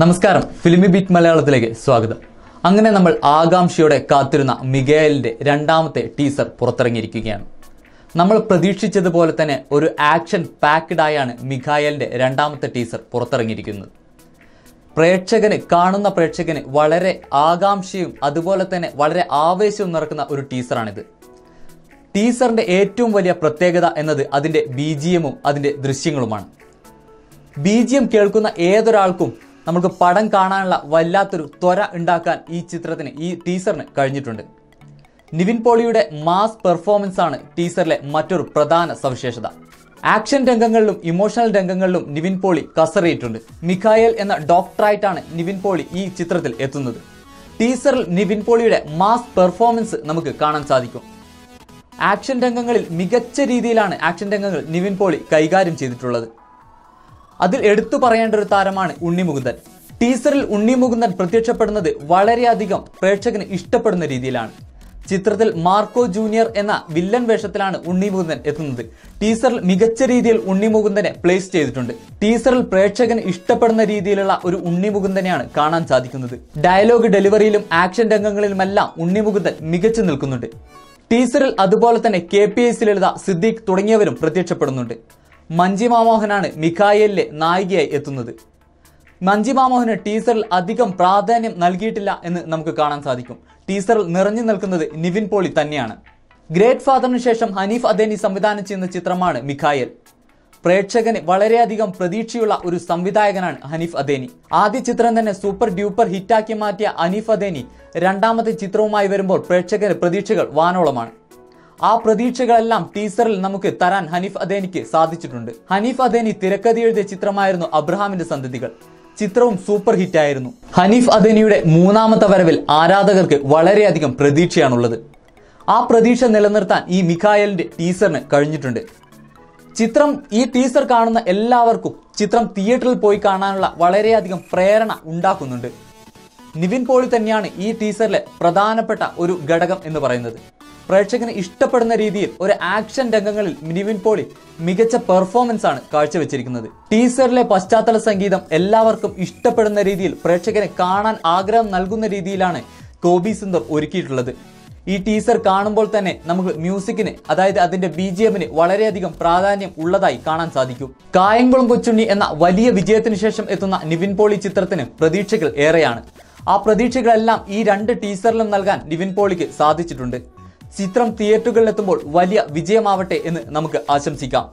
നമസ്കാരം. ഫിലിമി ബീറ്റ് മലയാളത്തിലേക്ക് സ്വാഗതം. അങ്ങനെ നമ്മൾ ആകാംക്ഷയോടെ കാത്തിരുന്ന മിഗേലിന്റെ രണ്ടാമത്തെ ടീസർ പുറത്തിറങ്ങിയിരിക്കുകയാണ്. നമ്മൾ പ്രതീക്ഷിച്ചതുപോലെ തന്നെ ഒരു ആക്ഷൻ പാക്ഡ് മിഖായലിന്റെ രണ്ടാമത്തെ ടീസർ പുറത്തിറങ്ങിയിരിക്കുന്നത്. പ്രേക്ഷകന് കാണുന്ന പ്രേക്ഷകന് വളരെ ആകാംക്ഷയും അതുപോലെ തന്നെ വളരെ ആവേശവും നിറക്കുന്ന ഒരു ടീസറാണിത്. ടീസറിന്റെ ഏറ്റവും വലിയ പ്രത്യേകത എന്നത് അതിന്റെ ബി ജി എമ്മും അതിന്റെ ദൃശ്യങ്ങളുമാണ്. ബി ജി എം കേൾക്കുന്ന ഏതൊരാൾക്കും നമുക്ക് പടം കാണാനുള്ള വല്ലാത്തൊരു ത്വര ഉണ്ടാക്കാൻ ഈ ചിത്രത്തിന് ഈ ടീസറിന് കഴിഞ്ഞിട്ടുണ്ട്. നിവിൻ പോളിയുടെ മാസ് പെർഫോമൻസ് ആണ് ടീസറിലെ മറ്റൊരു പ്രധാന സവിശേഷത. ആക്ഷൻ രംഗങ്ങളിലും ഇമോഷണൽ രംഗങ്ങളിലും നിവിൻ പോളി കസറിയിട്ടുണ്ട്. മിഖായൽ എന്ന ഡോക്ടറായിട്ടാണ് നിവിൻ പോളി ഈ ചിത്രത്തിൽ എത്തുന്നത്. ടീസറിൽ നിവിൻ പോളിയുടെ മാസ് പെർഫോമൻസ് നമുക്ക് കാണാൻ സാധിക്കും. ആക്ഷൻ രംഗങ്ങളിൽ മികച്ച രീതിയിലാണ് ആക്ഷൻ രംഗങ്ങൾ നിവിൻ പോളി കൈകാര്യം ചെയ്തിട്ടുള്ളത്. അതിൽ എടുത്തു പറയേണ്ട ഒരു താരമാണ് ഉണ്ണി മുകുന്ദൻ. ടീസറിൽ ഉണ്ണി മുകുന്ദൻ പ്രത്യക്ഷപ്പെടുന്നത് വളരെയധികം പ്രേക്ഷകന് ഇഷ്ടപ്പെടുന്ന രീതിയിലാണ്. ചിത്രത്തിൽ മാർക്കോ ജൂനിയർ എന്ന വില്ലൻ വേഷത്തിലാണ് ഉണ്ണി മുകുന്ദൻ എത്തുന്നത്. ടീസറിൽ മികച്ച രീതിയിൽ ഉണ്ണി മുകുന്ദനെ പ്ലേസ് ചെയ്തിട്ടുണ്ട്. ടീസറിൽ പ്രേക്ഷകന് ഇഷ്ടപ്പെടുന്ന രീതിയിലുള്ള ഒരു ഉണ്ണി മുകുന്ദനെയാണ് കാണാൻ സാധിക്കുന്നത്. ഡയലോഗ് ഡെലിവറിയിലും ആക്ഷൻ രംഗങ്ങളിലുമെല്ലാം ഉണ്ണി മുകുന്ദൻ മികച്ചു നിൽക്കുന്നുണ്ട്. ടീസറിൽ അതുപോലെ തന്നെ K P S Lalitha Siddique തുടങ്ങിയവരും പ്രത്യക്ഷപ്പെടുന്നുണ്ട്. മഞ്ജി മാമോഹനാണ് മിഖായലിലെ നായികയായി എത്തുന്നത്. മഞ്ജി മാമോഹന് ടീസറിൽ അധികം പ്രാധാന്യം നൽകിയിട്ടില്ല എന്ന് നമുക്ക് കാണാൻ സാധിക്കും. ടീസറിൽ നിറഞ്ഞു നിൽക്കുന്നത് നിവിൻ പോളി തന്നെയാണ്. ഗ്രേറ്റ് ഫാദറിന് ശേഷം ഹനീഫ് അദേനി സംവിധാനം ചെയ്യുന്ന ചിത്രമാണ് മിഖായൽ. പ്രേക്ഷകന് വളരെയധികം പ്രതീക്ഷയുള്ള ഒരു സംവിധായകനാണ് ഹനീഫ് അദേനി. ആദ്യ ചിത്രം തന്നെ സൂപ്പർ ഡ്യൂപ്പർ ഹിറ്റാക്കി മാറ്റിയ ഹനീഫ് അദേനി രണ്ടാമത്തെ ചിത്രവുമായി വരുമ്പോൾ പ്രേക്ഷകന് പ്രതീക്ഷകൾ വാനോളമാണ്. ആ പ്രതീക്ഷകളെല്ലാം ടീസറിൽ നമുക്ക് തരാൻ ഹനീഫ് അദേനിക്ക് സാധിച്ചിട്ടുണ്ട്. ഹനീഫ് അദേനി തിരക്കഥ എഴുതിയ ചിത്രമായിരുന്നു അബ്രഹാമിന്റെ സന്തതികൾ. ചിത്രവും സൂപ്പർ ഹിറ്റ് ആയിരുന്നു ഹനീഫ് അദേനിയുടെ മൂന്നാമത്തെ വരവിൽ ആരാധകർക്ക് വളരെയധികം പ്രതീക്ഷയാണുള്ളത്. ആ പ്രതീക്ഷ നിലനിർത്താൻ ഈ മിഖായലിന്റെ ടീസറിന് കഴിഞ്ഞിട്ടുണ്ട്. ചിത്രം ഈ ടീസർ കാണുന്ന എല്ലാവർക്കും ചിത്രം തിയേറ്ററിൽ പോയി കാണാനുള്ള വളരെയധികം പ്രേരണ ഉണ്ടാക്കുന്നുണ്ട്. നിവിൻ പോളി തന്നെയാണ് ഈ ടീസറിലെ പ്രധാനപ്പെട്ട ഒരു ഘടകം എന്ന് പറയുന്നത്. പ്രേക്ഷകന് ഇഷ്ടപ്പെടുന്ന രീതിയിൽ ഒരു ആക്ഷൻ രംഗങ്ങളിൽ മിനിവിൻ പോളി മികച്ച പെർഫോമൻസ് ആണ് കാഴ്ചവെച്ചിരിക്കുന്നത്. ടീസറിലെ പശ്ചാത്തല സംഗീതം എല്ലാവർക്കും ഇഷ്ടപ്പെടുന്ന രീതിയിൽ പ്രേക്ഷകനെ കാണാൻ ആഗ്രഹം നൽകുന്ന രീതിയിലാണ് കോബി സുന്ദർ ഒരുക്കിയിട്ടുള്ളത്. ഈ ടീസർ കാണുമ്പോൾ തന്നെ നമുക്ക് മ്യൂസിക്കിന് അതായത് അതിന്റെ ബി ജി എമ്മിന് വളരെയധികം പ്രാധാന്യം ഉള്ളതായി കാണാൻ സാധിക്കും. കായംകുളം കൊച്ചുണ്ണി എന്ന വലിയ വിജയത്തിന് ശേഷം എത്തുന്ന നിവിൻ പോളി ചിത്രത്തിന് പ്രതീക്ഷകൾ ഏറെയാണ്. ആ പ്രതീക്ഷകളെല്ലാം ഈ രണ്ട് ടീസറിലും നൽകാൻ നിവിൻ പോളിക്ക് സാധിച്ചിട്ടുണ്ട്. ചിത്രം തിയേറ്ററുകളിലെത്തുമ്പോൾ വലിയ വിജയമാവട്ടെ എന്ന് നമുക്ക് ആശംസിക്കാം.